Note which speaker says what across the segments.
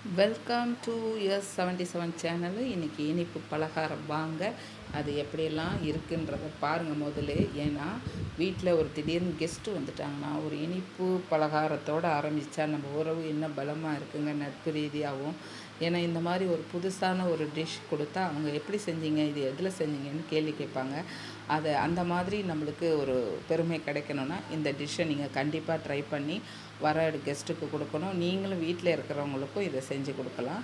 Speaker 1: Welcome to S seventy seven channel இன்றைக்கி இனிப்பு பலகாரம். வாங்க அது எப்படியெல்லாம் இருக்குன்றத பாருங்கள் முதல்ல ஏன்னா வீட்டில் ஒரு திடீர்னு கெஸ்ட்டு வந்துட்டாங்கன்னா ஒரு இனிப்பு பலகாரத்தோடு ஆரம்பித்தா நம்ம உறவு இன்னும் பலமாக இருக்குங்க. நட்பு ரீதியாகவும் ஏன்னா இந்த மாதிரி ஒரு புதுசான ஒரு டிஷ் கொடுத்தா அவங்க எப்படி செஞ்சீங்க இது எதில் செஞ்சீங்கன்னு கேள்வி கேட்பாங்க. அதை அந்த மாதிரி நம்மளுக்கு ஒரு பெருமை கிடைக்கணும்னா இந்த டிஷ்ஷை நீங்கள் கண்டிப்பாக ட்ரை பண்ணி வர கெஸ்ட்டுக்கு கொடுக்கணும். நீங்களும் வீட்டில் இருக்கிறவங்களுக்கும் இதை செஞ்சு கொடுக்கலாம்.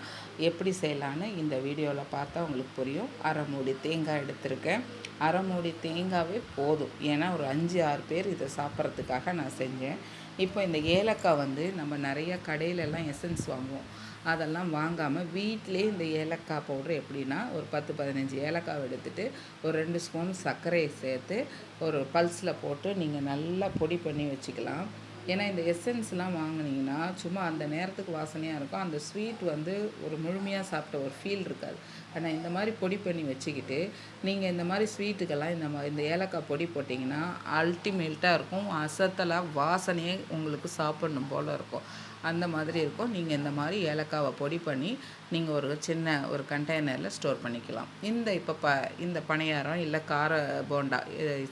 Speaker 1: எப்படி செய்யலான்னு இந்த வீடியோவில் பார்த்தா உங்களுக்கு புரியும். அரை மூடி தேங்காய் எடுத்திருக்கேன். அரை மூடி தேங்காவே போதும். ஏன்னா ஒரு அஞ்சு ஆறு பேர் இதை சாப்பிட்றதுக்காக நான் செஞ்சேன். இப்போ இந்த ஏலக்காய் வந்து நம்ம நிறைய கடையிலெல்லாம் எசன்ஸ் வாங்குவோம். அதெல்லாம் வாங்காமல் வீட்டிலே இந்த ஏலக்காய் பவுட்ரு எப்படின்னா ஒரு பத்து பதினஞ்சு ஏலக்காய் எடுத்துகிட்டு ஒரு ரெண்டு ஸ்பூன் சர்க்கரையை சேர்த்து ஒரு பல்ஸில் போட்டு நீங்கள் நல்லா பொடி பண்ணி வச்சுக்கலாம். ஏன்னா இந்த எசன்ஸ்லாம் வாங்கினீங்கன்னா சும்மா அந்த நேரத்துக்கு வாசனையாக இருக்கும். அந்த ஸ்வீட் வந்து ஒரு முழுமையாக சாப்பிட்ட ஒரு ஃபீல் இருக்காது. ஆனால் இந்த மாதிரி பொடி பண்ணி வச்சுக்கிட்டு நீங்கள் இந்த மாதிரி ஸ்வீட்டுக்கெல்லாம் இந்த மாதிரி இந்த ஏலக்காய் பொடி போட்டிங்கன்னா அல்டிமேட்டாக இருக்கும். அசத்தலாக வாசனையே உங்களுக்கு சாப்பிடணும் போல் இருக்கும். அந்த மாதிரி இருக்கும். நீங்கள் இந்த மாதிரி ஏலக்காவை பொடி பண்ணி நீங்கள் ஒரு சின்ன ஒரு கண்டெய்னரில் ஸ்டோர் பண்ணிக்கலாம். இந்த இப்போ ப இந்த பணியாரம் இல்லை கார போண்டா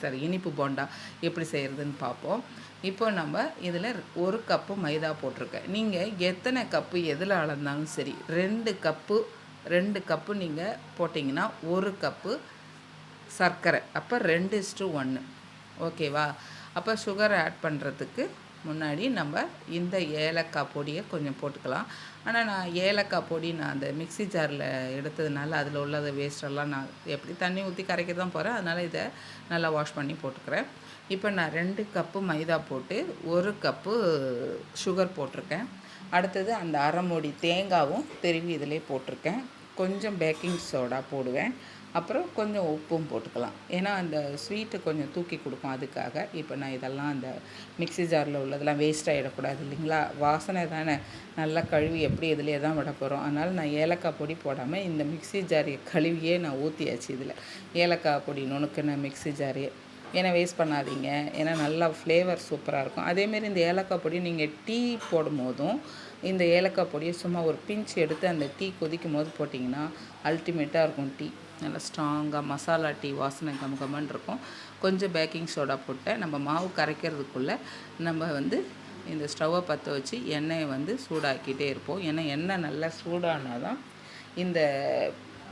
Speaker 1: சாரி இனிப்பு போண்டா எப்படி செய்கிறதுன்னு பார்ப்போம். இப்போ நம்ம இதில் ஒரு கப்பு மைதா போட்டிருக்கேன். நீங்கள் எத்தனை கப்பு எதில் அளந்தாலும் சரி ரெண்டு கப்பு ரெண்டு கப்பு நீங்கள் போட்டிங்கன்னா ஒரு கப்பு சர்க்கரை. அப்போ ரெண்டு இஸ்டு ஒன்று ஓகேவா அப்போ சுகர் ஆட் பண்ணுறதுக்கு முன்னாடி நம்ம இந்த ஏலக்காய் பொடியை கொஞ்சம் போட்டுக்கலாம். ஆனால் நான் ஏலக்காய் பொடி நான் அந்த மிக்சி ஜாரில் எடுத்ததுனால அதில் உள்ளது வேஸ்டெல்லாம் நான் எப்படி தண்ணி ஊற்றி கரைக்க தான் போகிறேன் அதனால் இதை நல்லா வாஷ் பண்ணி போட்டுக்கிறேன். இப்போ நான் ரெண்டு கப்பு மைதா போட்டு ஒரு கப்பு சுகர் போட்டிருக்கேன். அடுத்தது அந்த அரை மூடி தேங்காவும் திருவி இதிலே போட்டிருக்கேன். கொஞ்சம் பேக்கிங் சோடா போடுவேன். அப்புறம் கொஞ்சம் உப்பும் போட்டுக்கலாம். ஏன்னா அந்த ஸ்வீட்டை கொஞ்சம் தூக்கி கொடுக்கும் அதுக்காக. இப்போ நான் இதெல்லாம் அந்த மிக்சி ஜாரில் உள்ளதெல்லாம் வேஸ்ட் ஆகிடக்கூடாது இல்லைங்களா? வாசனை தானே. நல்லா கழுவி எப்படி இதிலே தான் விட போகிறோம் அதனால் நான் ஏலக்காய் பொடி போடாமல் இந்த மிக்சி ஜாரியை கழுவியே நான் ஊற்றியாச்சு இதில். ஏலக்காய் பொடி நுணுக்குன மிக்சி ஜாரியை ஏன்னா வேஸ்ட் பண்ணாதீங்க. ஏன்னா நல்லா ஃப்ளேவர் சூப்பராக இருக்கும். அதேமாரி இந்த ஏலக்காய் பொடி நீங்கள் டீ போடும் போதும் இந்த ஏலக்காய் பொடியை சும்மா ஒரு பிஞ்ச் எடுத்து அந்த டீ கொதிக்கும் போது போட்டிங்கன்னா அல்டிமேட்டாக இருக்கும் டீ நல்லா ஸ்ட்ராங்காக மசாலா டீ வாசனை கம் கம்மன் இருக்கும். கொஞ்சம் பேக்கிங் சோடா போட்டேன் நம்ம மாவு கரைக்கிறதுக்குள்ளே நம்ம வந்து இந்த ஸ்டவ்வை பற்ற வச்சு எண்ணெயை வந்து சூடாக்கிட்டே இருப்போம். ஏன்னா எண்ணெய் நல்லா சூடானால் தான் இந்த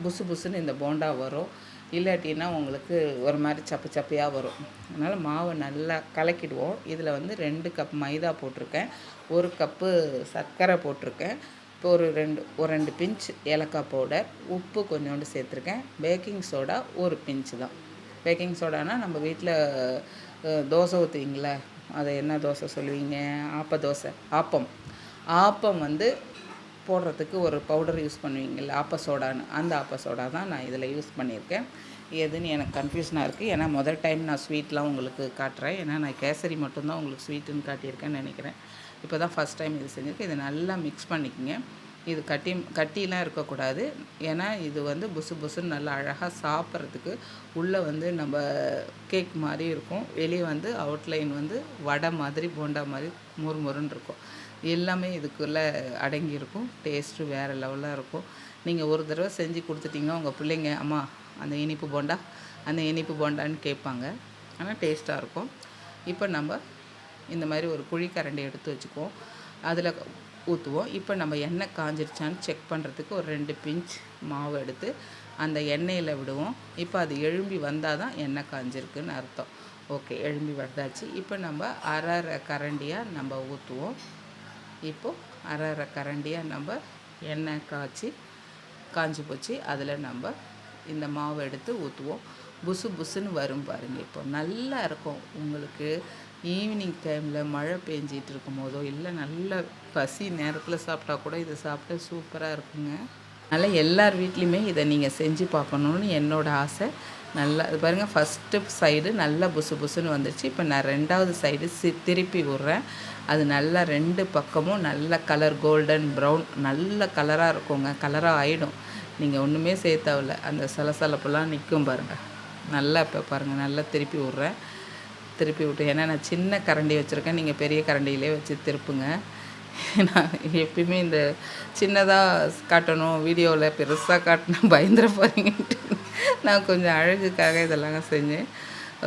Speaker 1: புசு புசுன்னு இந்த போண்டா வரும். இல்லாட்டின்னா உங்களுக்கு ஒரு மாதிரி சப்பு சப்பையாக வரும். அதனால் மாவை நல்லா கலக்கிடுவோம். இதில் வந்து ரெண்டு கப் மைதா போட்டிருக்கேன். ஒரு கப்பு சர்க்கரை போட்டிருக்கேன். இப்போ ஒரு ரெண்டு ஒரு ரெண்டு பிஞ்ச் ஏலக்காய் பவுடர் உப்பு கொஞ்சோண்டு சேர்த்துருக்கேன். பேக்கிங் சோடா ஒரு பிஞ்சு தான். பேக்கிங் சோடானா நம்ம வீட்டில் தோசை ஊற்றுவீங்களே அதை என்ன தோசை சொல்லுவீங்க? ஆப்ப தோசை ஆப்பம். ஆப்பம் வந்து போடுறதுக்கு ஒரு பவுடர் யூஸ் பண்ணுவீங்கள்ல ஆப்ப சோடான்னு அந்த ஆப்ப சோடா தான் நான் இதில் யூஸ் பண்ணியிருக்கேன். எதுன்னு எனக்கு கன்ஃபியூஷனாக இருக்குது ஏன்னா முதல் டைம் நான் ஸ்வீட்லாம் உங்களுக்கு காட்டுறேன். ஏன்னா நான் கேசரி மட்டும்தான் உங்களுக்கு ஸ்வீட்டுன்னு காட்டியிருக்கேன்னு நினைக்கிறேன். இப்போ தான் ஃபஸ்ட் டைம் இது செஞ்சுருக்கேன். இதை நல்லா மிக்ஸ் பண்ணிக்கோங்க. இது கட்டி கட்டிலாம் இருக்கக்கூடாது. ஏன்னா இது வந்து புசு புசுன்னு நல்லா அழகாக சாப்பிட்றதுக்கு உள்ளே வந்து நம்ம கேக் மாதிரி இருக்கும். வெளியே வந்து அவுட்லைன் வந்து வடை மாதிரி போண்டா மாதிரி முறுமுறுன்னு இருக்கும். எல்லாமே இதுக்குள்ளே அடங்கியிருக்கும். டேஸ்ட்டு வேறு லெவலாக இருக்கும். நீங்கள் ஒரு தடவை செஞ்சு கொடுத்துட்டிங்கன்னா உங்கள் பிள்ளைங்க அம்மா அந்த இனிப்பு போண்டா அந்த இனிப்பு போண்டான்னு கேட்பாங்க. ஆனால் டேஸ்ட்டாக இருக்கும். இப்போ நம்ம இந்த மாதிரி ஒரு குழி கரண்டி எடுத்து வச்சுக்குவோம். அதில் ஊற்றுவோம் இப்போ நம்ம எண்ணெய் காஞ்சிருச்சான்னு செக் பண்ணுறதுக்கு ஒரு ரெண்டு பிஞ்ச் மாவு எடுத்து அந்த எண்ணெயில் விடுவோம். இப்போ அது எழும்பி வந்தால் தான் எண்ணெய் காஞ்சிருக்குன்னு அர்த்தம். ஓகே எழும்பி வந்தாச்சு. இப்போ நம்ம அரை அரை கரண்டியாக நம்ம ஊற்றுவோம் இப்போது அரை அரை கரண்டியாக நம்ம எண்ணெய் காய்ச்சி காஞ்சி போச்சு. அதில் நம்ம இந்த மாவை எடுத்து ஊற்றுவோம் புசு புசுன்னு வரும் பாருங்கள் இப்போ நல்லா இருக்கும். உங்களுக்கு ஈவினிங் டைமில் மழை பெஞ்சிட்டு இருக்கும் போதோ இல்லை நல்ல பசி நேரத்தில் சாப்பிட்டா கூட இதை சாப்பிட்டா சூப்பராக இருக்குங்க. அதனால் எல்லார் வீட்லேயுமே இதை நீங்கள் செஞ்சு பார்க்கணுன்னு என்னோடய ஆசை. நல்லா இது பாருங்கள் ஃபஸ்ட்டு சைடு நல்லா புசு புசுன்னு வந்துடுச்சு இப்போ நான் ரெண்டாவது சைடு சி திருப்பி விட்றேன். அது நல்லா ரெண்டு பக்கமும் நல்ல கலர் கோல்டன் ப்ரௌன் நல்ல கலராக இருக்குங்க. கலராக ஆகிடும் நீங்கள் ஒன்றுமே சேர்த்தாவில் அந்த சலசலப்புலாம் நிற்கும் பாருங்கள் நல்லா இப்போ பாருங்கள் நல்லா திருப்பி விட்றேன். திருப்பி விட்டு ஏன்னா நான் சின்ன கரண்டி வச்சுருக்கேன். நீங்கள் பெரிய கரண்டியிலே வச்சு திருப்புங்க. நான் எப்பயுமே இந்த சின்னதாக காட்டணும் வீடியோவில் பெருசாக காட்டினா பயந்துட போகிறீங்கன்ட்டு நான் கொஞ்சம் அழகுக்காக இதெல்லாம் செஞ்சேன்.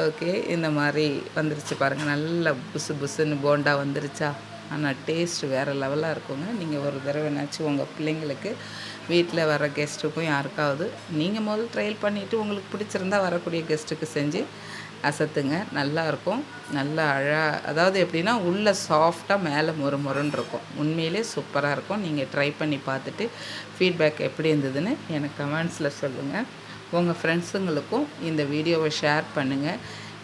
Speaker 1: ஓகே இந்த மாதிரி வந்துருச்சு பாருங்கள் நல்லா புசு புசுன்னு போண்டா வந்துருச்சா? ஆனால் டேஸ்ட் வேறு லெவலாக இருக்குங்க. நீங்கள் ஒரு தடவைனாச்சும் உங்கள் பிள்ளைங்களுக்கு வீட்டில் வர கெஸ்ட்டுக்கும் யாருக்காவது நீங்கள் முதல் ட்ரையல் பண்ணிவிட்டு உங்களுக்கு பிடிச்சிருந்தா வரக்கூடிய கெஸ்ட்டுக்கு செஞ்சு அசத்துங்க. நல்லாயிருக்கும் நல்லா அழா அதாவது எப்படின்னா உள்ளே சாஃப்டாக மேலே மொறு மொறுன்னு இருக்கும். உண்மையிலே சூப்பராக இருக்கும். நீங்கள் ட்ரை பண்ணி பார்த்துட்டு ஃபீட்பேக் எப்படி இருந்ததுன்னு எனக்கு கமெண்ட்ஸில் சொல்லுங்கள் உங்கள் ஃப்ரெண்ட்ஸுங்களுக்கும் இந்த வீடியோவை ஷேர் பண்ணுங்கள்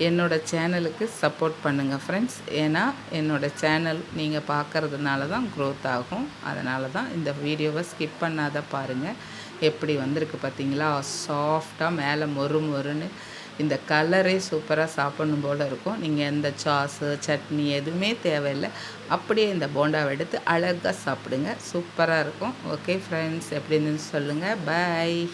Speaker 1: என்னோடய சேனலுக்கு சப்போர்ட் பண்ணுங்கள் ஃப்ரெண்ட்ஸ் ஏன்னா என்னோடய சேனல் நீங்கள் பார்க்குறதுனால தான் க்ரோத் ஆகும். அதனால தான் இந்த வீடியோவை ஸ்கிப் பண்ணாத பாருங்கள் எப்படி வந்திருக்கு பார்த்தீங்களா? சாஃப்டாக மேலே மொறு மொறுன்னு இந்த கலரே சூப்பராக சாப்பிடணும் போல் இருக்கும். நீங்கள் எந்த சாஸு சட்னி எதுவுமே தேவையில்லை. அப்படியே இந்த போண்டாவை எடுத்து அழகாக சாப்பிடுங்க. சூப்பராக இருக்கும். ஓகே ஃப்ரெண்ட்ஸ் எப்படி இருந்துன்னு சொல்லுங்கள் பாய்